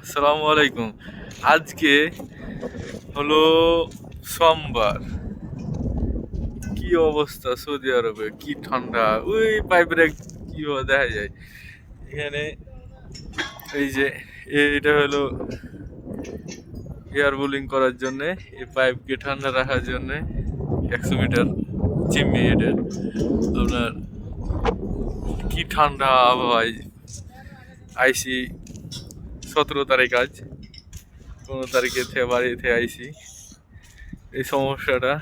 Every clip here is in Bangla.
আসসালামু আলাইকুম। আজকে হলো সোমবার। কি অবস্থা সৌদি আরবে? কি ঠান্ডা? ওই পাইপের কি দেখা যায়। এখানে এই যে এটা হলো এয়ার বুলিং করার জন্য, এই পাইপকে ঠান্ডা রাখার জন্য একশো মিটার চিমনি এটার আপনার কি ঠান্ডা আবহাওয়ায় আইসি সতেরো তারিখ আজ। পনেরো তারিখে থেকে বাড়ি থেকে আইসি এই সমস্যাটা,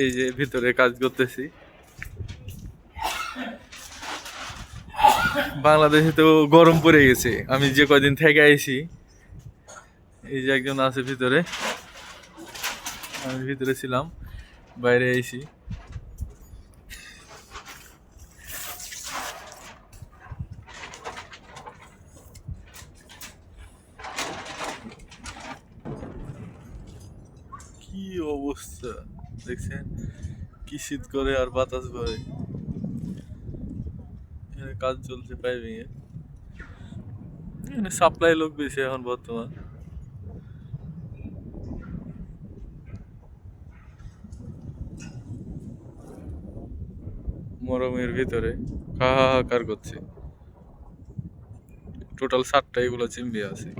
এই যে ভিতরে কাজ করতেছি। বাংলাদেশে তো গরম পড়ে গেছে। আমি যে কদিন থেকে আইছি, এই যে একজন আছে ভিতরে। আমি ভিতরে ছিলাম, বাইরে আইছি কি অবস্থা। দেখছেন? কি শীত করে আর বাতাস করে। কাজ চলছে পাইপিং এ এখানে সাপ্লাই লোক বেশি এখন বর্তমান। মরমের ভিতরে হাহাকার করছে। টোটাল সাতটা এগুলো চিমড়ি আছে।